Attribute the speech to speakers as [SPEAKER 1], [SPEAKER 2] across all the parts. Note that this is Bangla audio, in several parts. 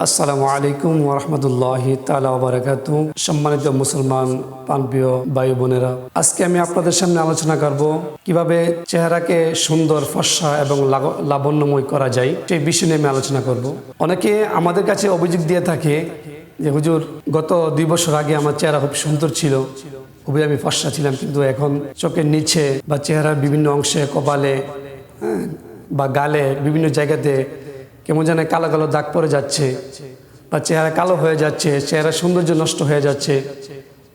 [SPEAKER 1] আসসালামু আলাইকুম ওরহমতুল্লাহ তালা বারাকাত সম্মানিত মুসলমান প্রাণপ্রিয় ভাই বোনেরা আজকে আমি আপনাদের সামনে আলোচনা করব কীভাবে চেহারাকে সুন্দর ফর্সা এবং লাবণ্যময় করা যায় সেই বিষয় নিয়ে আমি আলোচনা করব। অনেকে আমাদের কাছে অভিযোগ দিয়ে থাকে যে হুজুর গত দুই বছর আগে আমার চেহারা খুব সুন্দর ছিল খুবই আমি ফর্সা ছিলাম কিন্তু এখন চোখের নিচে বা চেহারার বিভিন্ন অংশে কপালে হ্যাঁ, বা গালে বিভিন্ন জায়গাতে কেমন যেন কালো কালো দাগ পড়ে যাচ্ছে বা চেহারা কালো হয়ে যাচ্ছে চেহারা সৌন্দর্য নষ্ট হয়ে যাচ্ছে।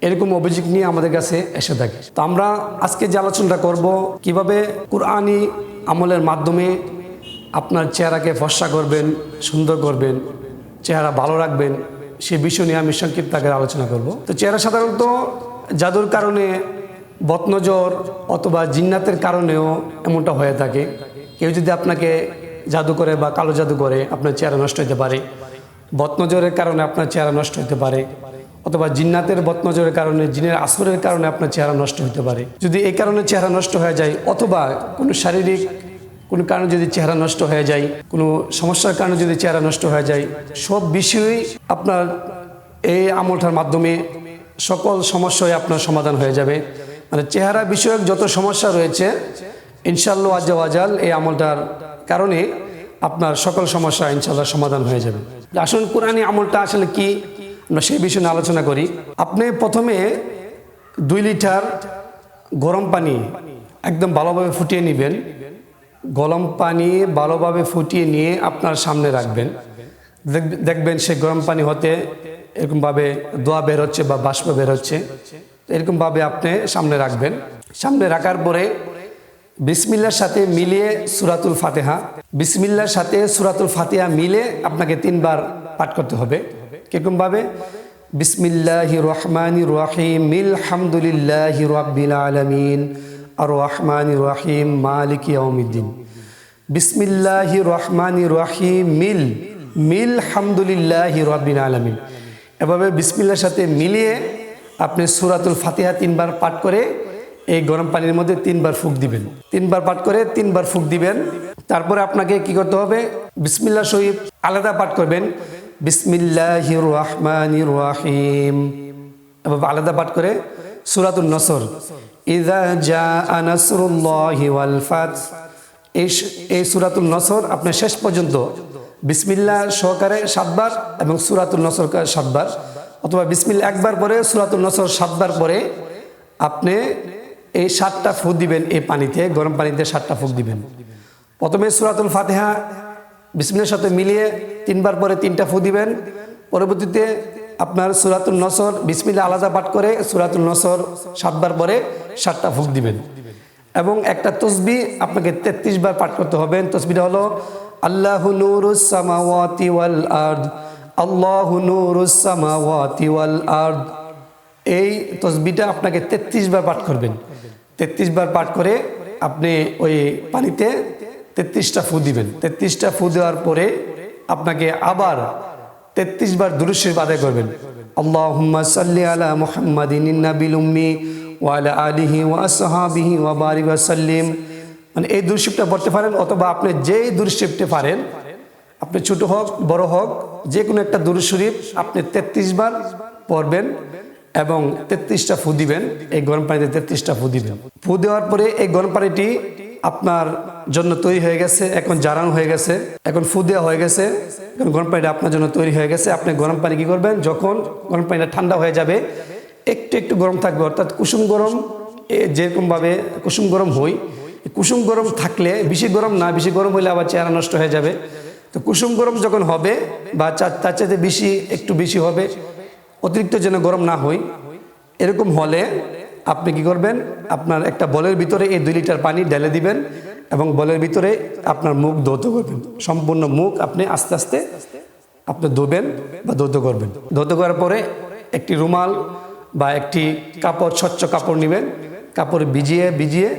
[SPEAKER 1] এরকম অভিযোগ নিয়ে আমাদের কাছে এসে থাকে। তো আমরা আজকে যে আলোচনাটা করব, কীভাবে কুরআনি আমলের মাধ্যমে আপনার চেহারাকে ফর্সা করবেন, সুন্দর করবেন, চেহারা ভালো রাখবেন, সে বিষয় নিয়ে আমি সংক্ষিপ্ত আকারে আলোচনা করব। তো চেহারা সাধারণত জাদুর কারণে, বদনজর অথবা জিন্নাতের কারণেও এমনটা হয়ে থাকে। কেউ যদি আপনাকে জাদু করে বা কালো জাদু করে আপনার চেহারা নষ্ট হতে পারে। বদনজরের কারণে আপনার চেহারা নষ্ট হতে পারে। অথবা জিন্নাতের বদনজরের কারণে, জিনের আসরের কারণে আপনার চেহারা নষ্ট হতে পারে। যদি এই কারণে চেহারা নষ্ট হয়ে যায়, অথবা কোনো শারীরিক কোনো কারণে যদি চেহারা নষ্ট হয়ে যায়, কোনো সমস্যার কারণে যদি চেহারা নষ্ট হয়ে যায়, সব বিষয়ই আপনার এই আমলটার মাধ্যমে সকল সমস্যায় আপনার সমাধান হয়ে যাবে। মানে চেহারা বিষয়ক যত সমস্যা রয়েছে ইনশাল্লাহ আজাল এই আমলটার কারণে আপনার সকল সমস্যা ইনশাল্লাহ সমাধান হয়ে যাবে। আসুন কোরআনী আমলটা আসলে কি, আমরা সেই বিষয়ে আলোচনা করি। আপনি প্রথমে দুই লিটার গরম পানি একদম ভালোভাবে ফুটিয়ে নেবেন। গরম পানি ভালোভাবে ফুটিয়ে নিয়ে আপনার সামনে রাখবেন। দেখবেন সে গরম পানি হতে এরকমভাবে দোয়া বের হচ্ছে বা বাষ্প বের হচ্ছে। এরকমভাবে আপনি সামনে রাখবেন। সামনে রাখার পরে বিসমিল্লার সাথে মিলিয়ে সুরাতুল ফাতেহা। বিসমিল্লার সাথে সুরাতুল ফাতেহা মিলে আপনাকে তিনবার পাঠ করতে হবে। কিরকমভাবে? বিসমিল্লাহ রহমান রহিম হামদুলিল্লাহ রব্বিল আলমিন আর রহমান রহিম, মালিক ইয়াউমিদ্দিন। বিসমিল্লাহ রহমান রহিম, মিল মিল হামদুলিল্লাহ রব্বিল আলমিন। এভাবে বিসমিল্লার সাথে মিলিয়ে আপনি সুরাতুল ফাতিহা তিনবার পাঠ করে এই গরম পানির মধ্যে তিনবার ফুক দিবেন। তিনবার পাঠ করে তিনবার ফুক দিবেন। তারপরে আপনাকে কি করতে হবে? বিসমিল্লা শহীদ আলাদা পাঠ করবেন। বিসমিল্লাহ রহমান রহিম। আলাদা পাঠ করে সুরাতুল নসর। এই এই সুরাতুল নসর আপনি শেষ পর্যন্ত বিসমিল্লা সহকারে সাতবার এবং সুরাতুল নসর সাতবার অথবা বিসমিল্লা একবার পরে সুরাতুল নসর সাতবার পরে আপনি এই সাতটা ফুক দিবেন এই পানিতে, গরম পানিতে সাতটা ফুক দিবেন। প্রথমে সুরাতুল ফাতেহা বিসমিল্লার সাথে মিলিয়ে তিনবার পরে তিনটা ফু দিবেন। পরবর্তীতে আপনার সুরাতুল নসর বিসমিল্লা আলাদা পাঠ করে সুরাতুল নসর সাতবার পরে সাতটা ফুক দিবেন। এবং একটা তসবি আপনাকে তেত্রিশ বার পাঠ করতে হবে। তসবিটা হলো, আল্লাহ নুরুসামাওয়াতি ওয়াল আর্দ, আল্লাহ নুরুসামাওয়াতি ওয়াল আর্দ। এই তসবিটা আপনাকে তেত্রিশ বার পাঠ করবেন। তেত্রিশ বার পাঠ করে আপনি ওই পানিতে তেত্রিশটা ফু দিবেন। তেত্রিশটা ফু দেওয়ার পরে আপনাকে আবার তেত্রিশ বার দুরুশের আদায় করবেন। সাল্লি আলা আলিহি মানে এই পড়তে পারেন অথবা আপনি যেই দুরশিপটা পারেন, আপনি ছোট হোক, বড় হোক যে কোনো একটা দুরুদ শরীফ আপনি তেত্রিশ বার পড়বেন। এবং তেত্রিশটা ফু দিবেন, এই গরম পানিতে তেত্রিশটা ফু দিবেন। ফু দেওয়ার পরে এই গরম পানিটি আপনার জন্য তৈরি হয়ে গেছে, এখন জারান হয়ে গেছে, এখন ফু দেওয়া হয়ে গেছে। এখন গরম পানিটা আপনার জন্য তৈরি হয়ে গেছে। আপনি গরম পানি কি করবেন? যখন গরম পানিটা ঠান্ডা হয়ে যাবে, একটু একটু গরম থাকবে, অর্থাৎ কুসুম গরম যেরকমভাবে কুসুম গরম হই কুসুম গরম থাকলে, বেশি গরম না, বেশি গরম হলে আবার চেহারা নষ্ট হয়ে যাবে। তো কুসুম গরম যখন হবে, বা তার চাইতে বেশি, একটু বেশি হবে অতিরিক্ত যেন গরম না হয়, এরকম হলে আপনি কি করবেন? আপনার একটা বলের ভিতরে এই দুই লিটার পানি ঢেলে দিবেন এবং বলের ভিতরে আপনার মুখ ধৌত করবেন। সম্পূর্ণ মুখ আপনি আস্তে আস্তে আপনি ধোবেন বা ধৌত করবেন। ধৌত করার পরে একটি রুমাল বা একটি কাপড়, স্বচ্ছ কাপড় নেবেন। কাপড় ভিজিয়ে ভিজিয়ে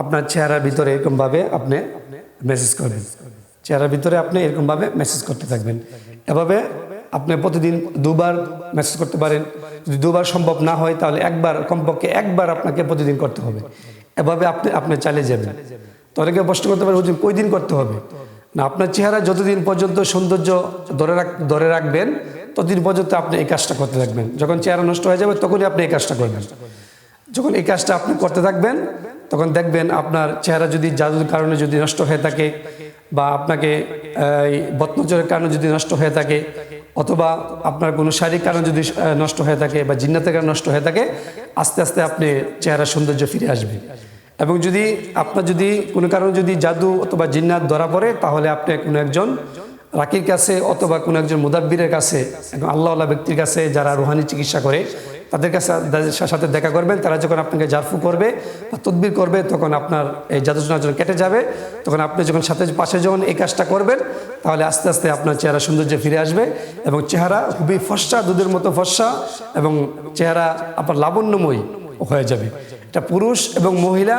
[SPEAKER 1] আপনার চেহারার ভিতরে এরকমভাবে আপনি মেসেজ করবেন। চেহারার ভিতরে আপনি এরকমভাবে মেসেজ করতে থাকবেন। এভাবে আপনি প্রতিদিন দুবার মেসেজ করতে পারেন। যদি দুবার সম্ভব না হয়, তাহলে একবার, কমপক্ষে একবার আপনাকে প্রতিদিন করতে হবে। এভাবে আপনি আপনি চালিয়ে যাবেন। তো অনেকে প্রশ্ন করতে পারেন হুজুর কই দিন করতে হবে? না, আপনার চেহারা যতদিন পর্যন্ত সৌন্দর্য ধরে রাখ, ধরে রাখবেন, ততদিন পর্যন্ত আপনি এই কাজটা করতে থাকবেন। যখন চেহারা নষ্ট হয়ে যাবে, তখনই আপনি এই কাজটা করবেন। যখন এই কাজটা আপনি করতে থাকবেন, তখন দেখবেন আপনার চেহারা যদি জাদুর কারণে যদি নষ্ট হয়ে থাকে বা আপনাকে, এই বদনজরের কারণে যদি নষ্ট হয়ে থাকে অথবা আপনার কোনো শারীরিক কারণে যদি নষ্ট হয়ে থাকে বা জিন্নাতের কারণ নষ্ট হয়ে থাকে, আস্তে আস্তে আপনি চেহারা সৌন্দর্য ফিরে আসবে। এবং যদি আপনার যদি কোনো কারণে যদি জাদু অথবা জিন্নাত ধরা পড়ে, তাহলে আপনি কোনো একজন রাকির কাছে অথবা কোনো একজন মুদাব্বিরের কাছে আল্লাহ ব্যক্তির কাছে যারা রুহানি চিকিৎসা করে তাদের কাছে সাথে দেখা করবেন। তারা যখন আপনাকে জারফু করবে বা তদবির করবে, তখন আপনার এই জাদুজনা যখন কেটে যাবে, তখন আপনি যখন সাথে পাশে যখন এই কাজটা করবেন, তাহলে আস্তে আস্তে আপনার চেহারা সৌন্দর্য ফিরে আসবে এবং চেহারা খুবই ফর্সা, দুধের মতো ফর্সা এবং চেহারা আপনার লাবণ্যময়ী হয়ে যাবে। এটা পুরুষ এবং মহিলা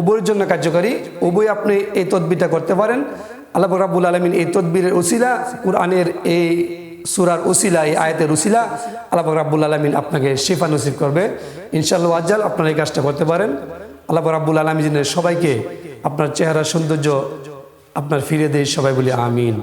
[SPEAKER 1] উভয়ের জন্য কার্যকারী। উভয় আপনি এই তদবিরটা করতে পারেন। আল্লাহ রাবুল আলমিন এই তদবিরের ওসিলা কোরআনের এই সুরার উসিলা এই আয়তের উসিলা আল্লাহ রাব্বুল আলমিন আপনাকে শেফা নসিব করবে। ইনশাল্লাহ আজ্জাল আপনার এই কাজটা করতে পারেন। আল্লাহ রাব্বুল আলমিনের সবাইকে আপনার চেহারা সৌন্দর্য আপনার ফিরে দেয়, সবাই বলি আমিন।